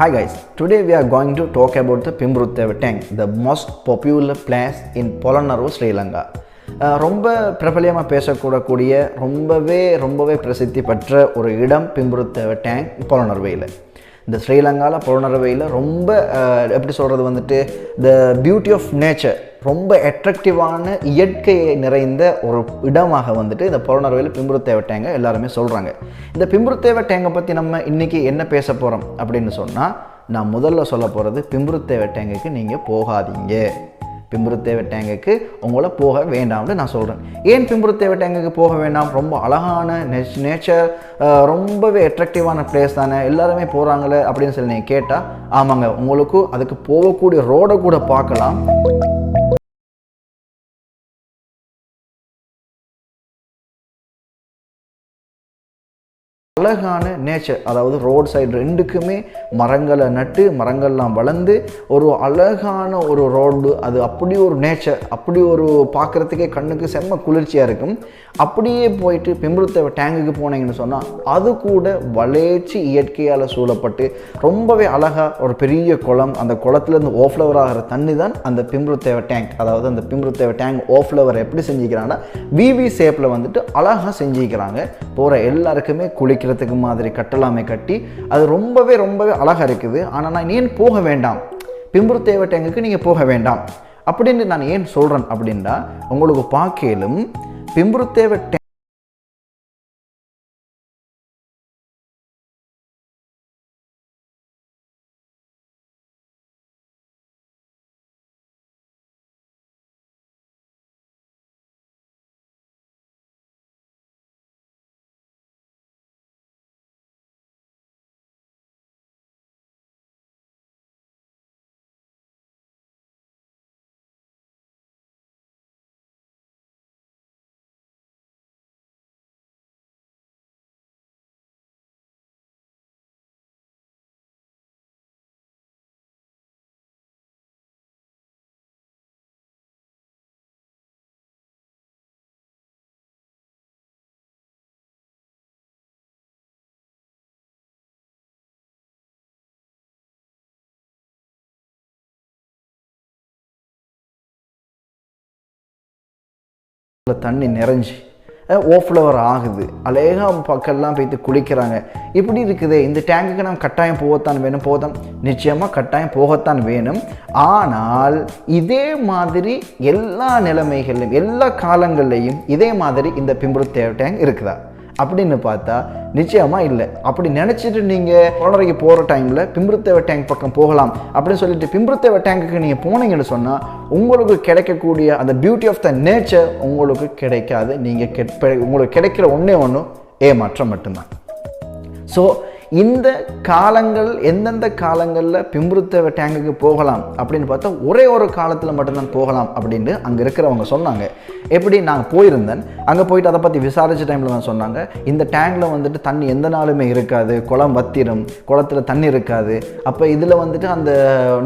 Hi guys, today we are going to talk about the Pimbruteva tank, the most popular place in Polonnaru, Sri Lanka. ரொம்ப பிரபலியமாக பேசக்கூடக்கூடிய ரொம்பவே ரொம்பவே பிரசித்தி பெற்ற ஒரு இடம் பிம்புருத்தேவ டேங்க் பொலனர்வையில் இந்த ஸ்ரீலங்காவில் பொலனர்வையில் ரொம்ப எப்படி சொல்கிறது வந்துட்டு த பியூட்டி ஆஃப் நேச்சர் ரொம்ப அட்ராக்டிவான இயற்கை நிறைந்த ஒரு இடமாக வந்துட்டு இந்த புறநர்வையில் பிம்புருத்தேவ டேங்கை எல்லாருமே சொல்கிறாங்க இந்த பிம்புருத்தேவ டேங்கை பற்றி நம்ம இன்றைக்கி என்ன பேச போகிறோம் அப்படின்னு சொன்னால் நான் முதல்ல சொல்ல போகிறது பிம்புருத்தேவ டேங்குக்கு நீங்கள் போகாதீங்க. பிம்புருத்தேவ டேங்குக்கு உங்களை போக வேண்டாம்னு நான் சொல்கிறேன் ஏன் பிம்புருத்தேவ டேங்குக்கு போக வேண்டாம்? ரொம்ப அழகான நேச்சர் ரொம்பவே அட்ராக்டிவான பிளேஸ் தானே எல்லாருமே போகிறாங்களே அப்படின்னு சொல்லி நீங்கள் கேட்டால் ஆமாங்க உங்களுக்கு அதுக்கு போகக்கூடிய ரோடை கூட பார்க்கலாம். அழகான நேச்சர் அதாவது ரோட் சைடு ரெண்டுக்குமே மரங்களை நட்டு மரங்கள்லாம் வளர்ந்து ஒரு அழகான ஒரு ரோடு அது அப்படி ஒரு நேச்சர் அப்படி ஒரு பார்க்குறதுக்கே கண்ணுக்கு செம்ம குளிர்ச்சியாக இருக்கும். அப்படியே போயிட்டு பிம்புருத்தேவ டேங்குக்கு போனீங்கன்னு சொன்னால் அது கூட வளர்ச்சி இயற்கையால் சூழப்பட்டு ரொம்பவே அழகாக ஒரு பெரிய குளம் அந்த குளத்துலேருந்து ஓஃப்ளவர் ஆகிற தண்ணி தான் அந்த பிம்புருத்தேவ டேங்க் அதாவது அந்த பிம்புருத்தேவ டேங்க் ஓஃப்ளவர் எப்படி செஞ்சுக்கிறாங்கன்னா விவி ஷேப்பில் வந்துட்டு அழகாக செஞ்சுக்கிறாங்க. போகிற எல்லாருக்குமே குளிக்கிறதுக்கு மாதிரி கட்டலாமே கட்டி அது ரொம்பவே ரொம்பவே அழகாக இருக்குது. ஆனால் நான் ஏன் போக வேண்டாம்? பிம்புருத்தேவ டேங்குக்கு நீங்கள் போக வேண்டாம்? அப்படின்னு நான் ஏன் சொல்கிறேன் அப்படின்னா உங்களுக்கு பார்க்கலும் பிம்புருத்தேவ டே தண்ணி நிறைஞ்சி ஓஃப்ளவர் ஆகுது. அழகாக பக்கம்லாம் போய்த்து குளிக்கிறாங்க. இப்படி இருக்குதே இந்த டேங்குக்கு நம்ம கட்டாயம் போகத்தான் வேணும் போகத்தான் நிச்சயமாக கட்டாயம் போகத்தான் வேணும். ஆனால் இதே மாதிரி எல்லா நிலைமைகளிலும் எல்லா காலங்கள்லையும் இதே மாதிரி இந்த பிம்புருத்தேவ டேங்க் இருக்குதா? அப்படின்னு பார்த்தா நிச்சயமாக இல்லை. அப்படி நினச்சிட்டு நீங்கள் குழந்தைக்கு போகிற டைமில் பிம்புத்தேவ டேங்க் பக்கம் போகலாம் அப்படின்னு சொல்லிட்டு பிம்புத்தேவ டேங்குக்கு நீங்கள் போனீங்கன்னு சொன்னால் உங்களுக்கு கிடைக்கக்கூடிய அந்த பியூட்டி ஆஃப் த நேச்சர் உங்களுக்கு கிடைக்காது. நீங்கள் கெட் உங்களுக்கு கிடைக்கிற ஒன்றே ஒன்று ஏமாற்றம் மட்டும்தான். ஸோ இந்த காலங்கள் எந்தெந்த காலங்களில் பிம்புருத்தேவ டேங்குக்கு போகலாம் அப்படின்னு பார்த்தா ஒரே ஒரு காலத்தில் மட்டும்தான் போகலாம் அப்படின்னு அங்கே இருக்கிறவங்க சொன்னாங்க. எப்படி நான் போயிருந்தேன்? அங்கே போயிட்டு அதை பற்றி விசாரித்த டைமில் தான் சொன்னாங்க. இந்த டேங்கில் வந்துட்டு தண்ணி எந்த நாளுமே இருக்காது. குளம் வத்திரும். குளத்தில் தண்ணி இருக்காது. அப்போ இதில் வந்துட்டு அந்த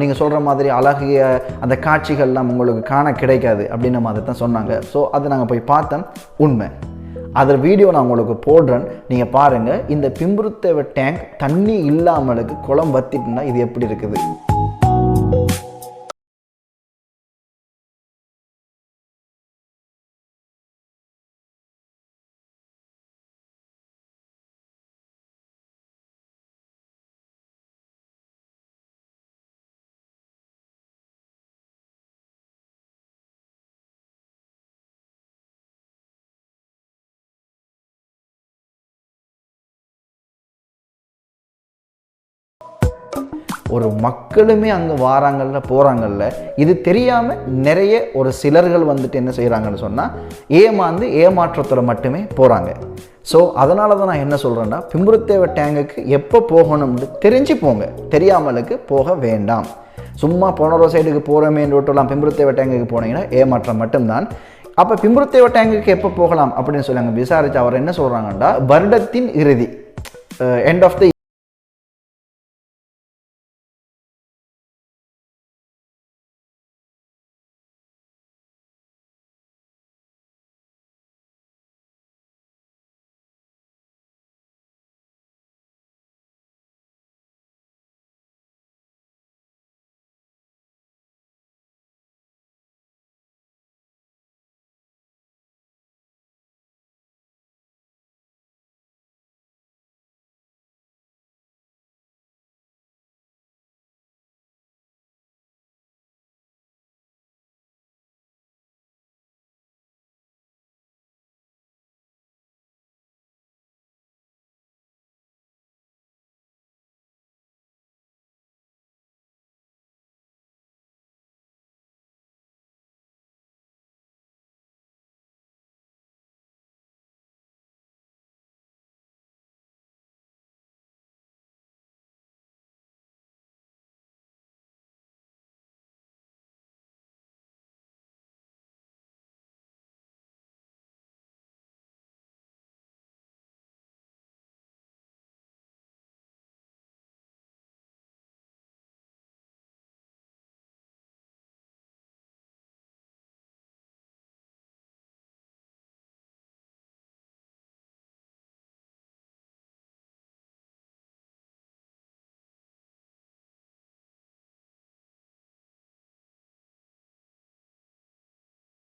நீங்கள் சொல்கிற மாதிரி அழகிய அந்த காட்சிகள்லாம் உங்களுக்கு காண கிடைக்காது அப்படின்ன மாதிரி தான் சொன்னாங்க. ஸோ அதை நாங்கள் போய் பார்த்தோம் உண்மை. அதில் வீடியோ நான் உங்களுக்கு போடுறேன். நீங்கள் பாருங்கள் இந்த பிம்புருத்தேவ டேங்க் தண்ணி இல்லாமலுக்கு குளம் வத்திட்டுனா இது எப்படி இருக்குது? ஒரு மக்களுமே அங்கே வாராங்கல்ல போகிறாங்கல்ல இது தெரியாமல் நிறைய ஒரு சிலர்கள் வந்துட்டு என்ன செய்கிறாங்கன்னு சொன்னால் ஏமாந்து ஏமாற்றத்தில் மட்டுமே போகிறாங்க ஸோ அதனால தான் நான் என்ன சொல்கிறேன்னா பிம்புருத்தேவ டேங்குக்கு எப்போ போகணும்னு தெரிஞ்சு போங்க. தெரியாமலுக்கு போக வேண்டாம். சும்மா போனரோ சைடுக்கு போகிறோமேன்னு விட்டுலாம் பிம்புருத்தேவ டேங்குக்கு போனீங்கன்னா ஏமாற்றம் மட்டும்தான். அப்போ பிம்புருத்தேவ டேங்குக்கு எப்போ போகலாம் அப்படின்னு சொல்லி அங்கே விசாரித்து அவர் என்ன சொல்கிறாங்கன்னா வருடத்தின் இறுதி எண்ட் ஆஃப் த